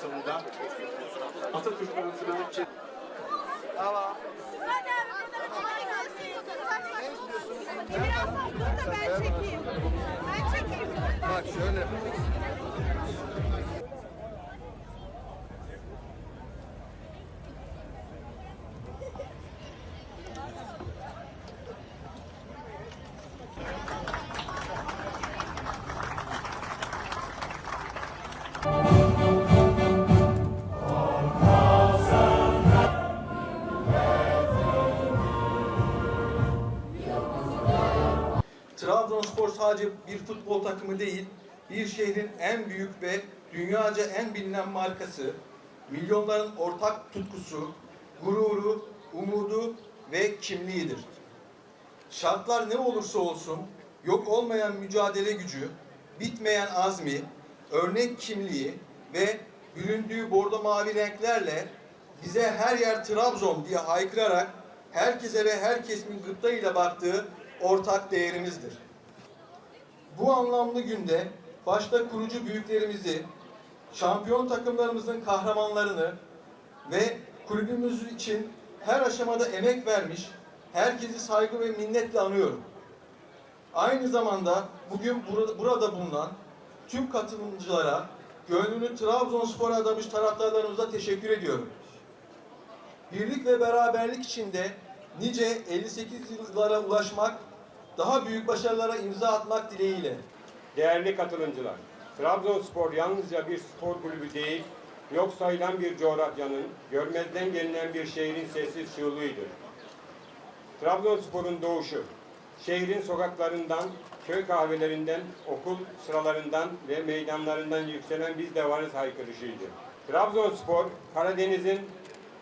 kapsamında Atatürk anıtına çe- Biraz dur da ben çekeyim. Ben çekeyim. Bak şöyle. Trabzonspor sadece bir futbol takımı değil, bir şehrin en büyük ve dünyaca en bilinen markası, milyonların ortak tutkusu, gururu, umudu ve kimliğidir. Şartlar ne olursa olsun, yok olmayan mücadele gücü, bitmeyen azmi, örnek kimliği ve büründüğü bordo mavi renklerle bize her yer Trabzon diye haykırarak herkese ve herkesin gıptayla baktığı ortak değerimizdir. Bu anlamlı günde başta kurucu büyüklerimizi, şampiyon takımlarımızın kahramanlarını ve kulübümüz için her aşamada emek vermiş herkesi saygı ve minnetle anıyorum. Aynı zamanda bugün burada, bulunan tüm katılımcılara, gönlünü Trabzonspor'a adamış taraftarlarımıza teşekkür ediyorum. Birlik ve beraberlik içinde nice 58 yıllara ulaşmak, daha büyük başarılara imza atmak dileğiyle. Değerli katılımcılar, Trabzonspor yalnızca bir spor kulübü değil, yok sayılan bir coğrafyanın, görmezden gelinen bir şehrin sessiz çığlığıdır. Trabzonspor'un doğuşu, şehrin sokaklarından, köy kahvelerinden, okul sıralarından ve meydanlarından yükselen biz de varız haykırışıydı. Trabzonspor, Karadeniz'in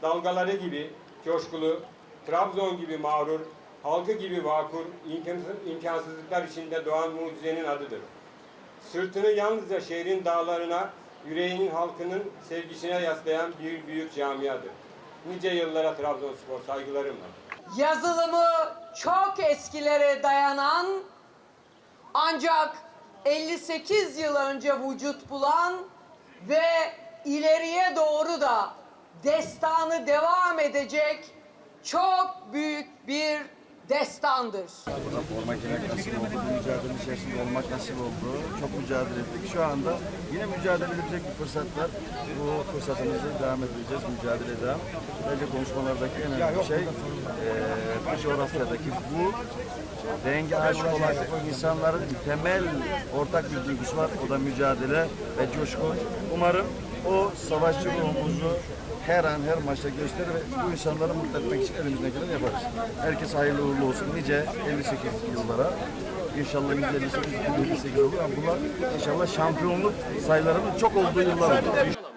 dalgaları gibi coşkulu, Trabzon gibi mağrur, halkı gibi vakur, imkansız- imkansızlıklar içinde doğan mucizenin adıdır. Sırtını yalnızca şehrin dağlarına, yüreğinin halkının sevgisine yaslayan bir büyük camiadır. Nice yıllara Trabzonspor saygılarımla. yazılımı çok eskilere dayanan ancak 58 yıl önce vücut bulan ve ileriye doğru da destanı devam edecek çok büyük bir destandır. Forma giymek nasip oldu. Bu mücadelenin içerisinde olmak nasip oldu. Çok mücadele ettik. Şu anda yine mücadele edecek bir fırsat var. Bu fırsatımızı devam edeceğiz. Mücadele devam. Bence konuşmalardaki en önemli şey eee bu coğrafyadaki bu denge aşık olan insanların temel ortak bir duygusu var. O da mücadele ve coşku. Umarım o savaşçı ruhumuzu her an her maçta gösterir ve bu insanları mutlu etmek için elimizden geleni yaparız. Herkes hayırlı uğurlu olsun. Nice 58 yıllara. İnşallah 158 158 olur ama bunlar inşallah şampiyonluk sayılarının çok olduğu yıllar olur.